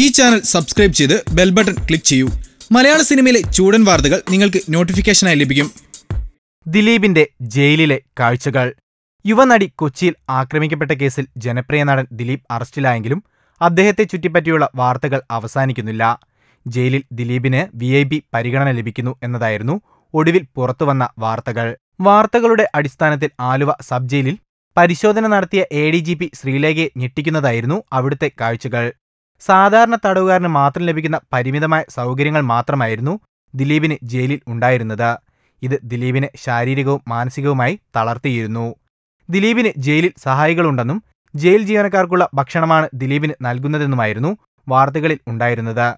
ഈ channel subscribe ചെയ്ത് bell button click ചെയ്യൂ. മലയാള സിനിമയിലെ ചൂടൻ വാർത്തകൾ നിങ്ങൾക്ക് നോട്ടിഫിക്കേഷനായി ലഭിക്കും. ദിലീപിന്റെ ജയിലിലെ കാഴ്ചകൾ. യുവനടി കൊച്ചിയിൽ ആക്രമിക്കപ്പെട്ട കേസിൽ ജനപ്രിയ നടൻ ദിലീപ് അറസ്റ്റിലായെങ്കിലും അദ്ദേഹത്തെ ചുറ്റിപ്പറ്റിയുള്ള വാർത്തകൾ അവസാനിക്കുന്നില്ല. ജയിലിൽ ദിലീപിന് വി ഐ പി പരിഗണന ലഭിക്കുന്നു എന്നതായിരുന്നു ഒടുവിൽ പുറത്തുവന്ന വാർത്തകൾ. വാർത്തകളുടെ അടിസ്ഥാനത്തിൽ ആലുവ സബ് ജയിലിൽ പരിശോധന നടത്തിയ എ ഡി ജി പി ശ്രീലേഖയെ ഞെട്ടിക്കുന്നതായിരുന്നു അവിടുത്തെ കാഴ്ചകൾ. സാധാരണ തടവുകാരന് മാത്രം ലഭിക്കുന്ന പരിമിതമായ സൗകര്യങ്ങൾ മാത്രമായിരുന്നു ദിലീപിന് ജയിലിൽ ഉണ്ടായിരുന്നത്. ഇത് ദിലീപിനെ ശാരീരികവും മാനസികവുമായി തളർത്തിയിരുന്നു. ദിലീപിന് ജയിലിൽ സഹായികളുണ്ടെന്നും ജയിൽ ജീവനക്കാർക്കുള്ള ഭക്ഷണമാണ് ദിലീപിന് നൽകുന്നതെന്നുമായിരുന്നു വാർത്തകളിൽ ഉണ്ടായിരുന്നത്.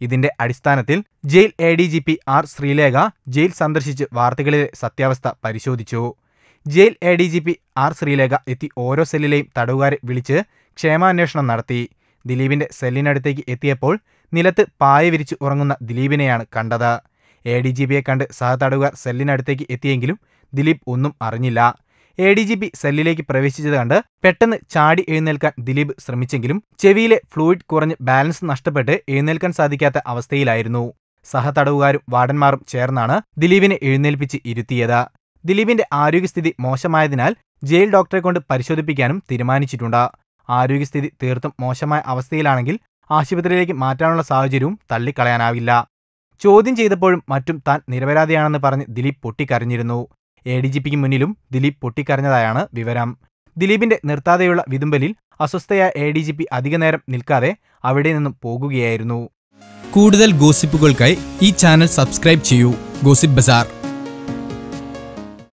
ഇതിന്റെ അടിസ്ഥാനത്തിൽ jail A D G P R Sreelekha jail സന്ദർശിച്ച് വാർത്തകളിലെ സത്യാവസ്ഥ പരിശോധിച്ചു. Jail A D G P R Sreelekha എത്തി ഓരോ സെല്ലിലെയും തടവുകാരെ വിളിച്ച് ക്ഷേമാന്വേഷണം നടത്തി. ദിലീപിന്റെ സെല്ലിനടുത്തേക്ക് എത്തിയപ്പോൾ നിലത്ത് പായ വിരിച്ച് ഉറങ്ങുന്ന ദിലീപിനെയാണ് കണ്ടത്. എ ഡി ജി പിയെ കണ്ട് സഹതടവുകാർ സെല്ലിനടുത്തേക്ക് എത്തിയെങ്കിലും ദിലീപ് ഒന്നും അറിഞ്ഞില്ല. എ ഡി ജി പി സെല്ലിലേക്ക് പ്രവേശിച്ചത് കണ്ട് പെട്ടെന്ന് ചാടി എഴുന്നേൽക്കാൻ ദിലീപ് ശ്രമിച്ചെങ്കിലും ചെവിയിലെ ഫ്ലൂയിഡ് കുറഞ്ഞ് ബാലൻസ് നഷ്ടപ്പെട്ട് എഴുന്നേൽക്കാൻ സാധിക്കാത്ത അവസ്ഥയിലായിരുന്നു. സഹതടവുകാരും വാർഡന്മാരും ചേർന്നാണ് ദിലീപിനെ എഴുന്നേൽപ്പിച്ച് ഇരുത്തിയത്. ദിലീപിന്റെ ആരോഗ്യസ്ഥിതി മോശമായതിനാൽ ജയിൽ ഡോക്ടറെ കൊണ്ട് പരിശോധിപ്പിക്കാനും തീരുമാനിച്ചിട്ടുണ്ട്. ആരോഗ്യസ്ഥിതി തീർത്തും മോശമായ അവസ്ഥയിലാണെങ്കിൽ ആശുപത്രിയിലേക്ക് മാറ്റാനുള്ള സാഹചര്യവും തള്ളിക്കളയാനാവില്ല. ചോദ്യം ചെയ്തപ്പോഴും മറ്റും താൻ നിരപരാധിയാണെന്ന് പറഞ്ഞ് ദിലീപ് പൊട്ടിക്കരഞ്ഞിരുന്നു. എ ഡി ജി പിക്ക് മുന്നിലും ദിലീപ് പൊട്ടിക്കരഞ്ഞതായാണ് വിവരം. ദിലീപിന്റെ നിർത്താതെയുള്ള വിതുമ്പലിൽ അസ്വസ്ഥയായ എ ഡി ജി പി അധികനേരം നിൽക്കാതെ അവിടെ നിന്നും പോകുകയായിരുന്നു. കൂടുതൽ ഗോസിപ്പുകൾക്കായി ഈ ചാനൽ സബ്സ്ക്രൈബ് ചെയ്യൂ. Gossip bazaar.